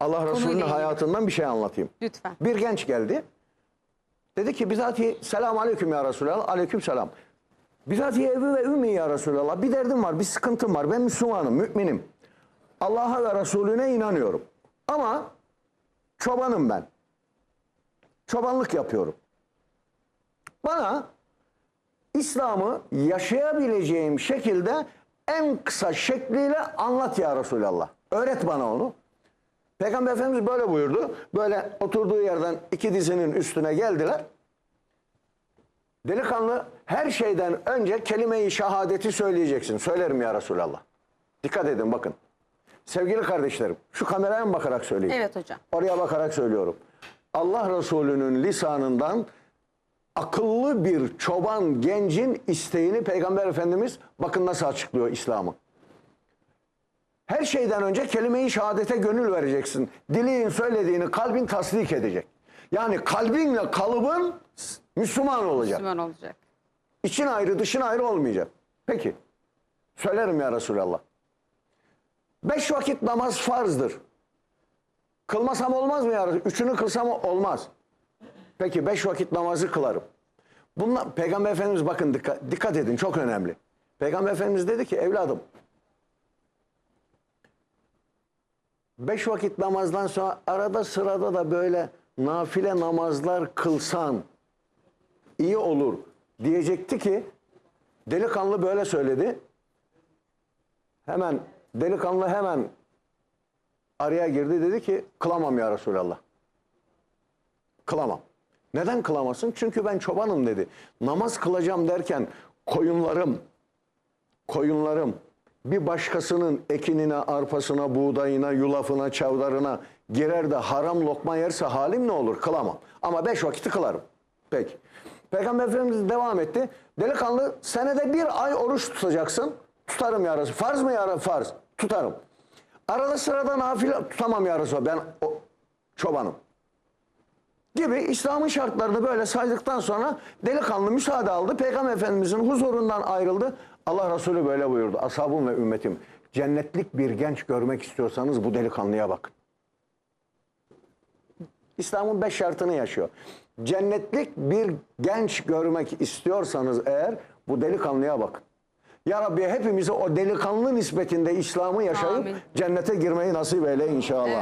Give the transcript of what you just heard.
Allah Resulü'nün hayatından bir şey anlatayım. Lütfen. Bir genç geldi. Dedi ki bizatihi selamun aleyküm ya Resulallah. Aleyküm selam. Bizatihi evi ve ümmi ya Resulallah. Bir derdim var, bir sıkıntım var. Ben Müslümanım, müminim. Allah'a ve Resulüne inanıyorum. Ama çobanım ben. Çobanlık yapıyorum. Bana İslam'ı yaşayabileceğim şekilde en kısa şekliyle anlat ya Resulallah. Öğret bana onu. Peygamber Efendimiz böyle buyurdu. Böyle oturduğu yerden iki dizinin üstüne geldiler. Delikanlı her şeyden önce kelime-i şehadeti söyleyeceksin. Söylerim ya Resulallah. Dikkat edin bakın. Sevgili kardeşlerim şu kameraya mı bakarak söyleyeyim? Evet hocam. Oraya bakarak söylüyorum. Allah Resulü'nün lisanından akıllı bir çoban gencin isteğini Peygamber Efendimiz bakın nasıl açıklıyor İslam'ı. Her şeyden önce kelime-i şehadete gönül vereceksin. Dilin söylediğini kalbin tasdik edecek. Yani kalbinle kalıbın Müslüman olacak. Müslüman olacak. İçin ayrı dışın ayrı olmayacak. Peki. Söylerim ya Resulallah. Beş vakit namaz farzdır. Kılmasam olmaz mı ya Resulallah? Üçünü kılsam olmaz. Peki beş vakit namazı kılarım. Bunlar, Peygamber Efendimiz bakın dikkat, dikkat edin çok önemli. Peygamber Efendimiz dedi ki evladım beş vakit namazdan sonra arada sırada da böyle nafile namazlar kılsan iyi olur diyecekti ki delikanlı böyle söyledi. Hemen delikanlı hemen araya girdi dedi ki kılamam ya Resulallah. Kılamam. Neden kılamasın? Çünkü ben çobanım dedi. Namaz kılacağım derken koyunlarım, koyunlarım bir başkasının ekinine, arpasına, buğdayına, yulafına, çavdarına girer de haram lokma yerse halim ne olur? Kılamam. Ama beş vakiti kılarım. Peki. Peygamber Efendimiz devam etti. Delikanlı senede bir ay oruç tutacaksın. Tutarım ya Resulallah. Farz mı ya Resulallah? Farz. Tutarım. Arada sırada nafile tutamam ya Resulallah. Ben o, çobanım gibi İslam'ın şartlarını böyle saydıktan sonra delikanlı müsaade aldı. Peygamber Efendimizin huzurundan ayrıldı. Allah Resulü böyle buyurdu. Ashabım ve ümmetim cennetlik bir genç görmek istiyorsanız bu delikanlıya bakın. İslam'ın beş şartını yaşıyor. Cennetlik bir genç görmek istiyorsanız eğer bu delikanlıya bakın. Ya Rabbi hepimize o delikanlı nispetinde İslam'ı yaşayıp Amin. cennete girmeyi nasip eyle inşallah. Evet.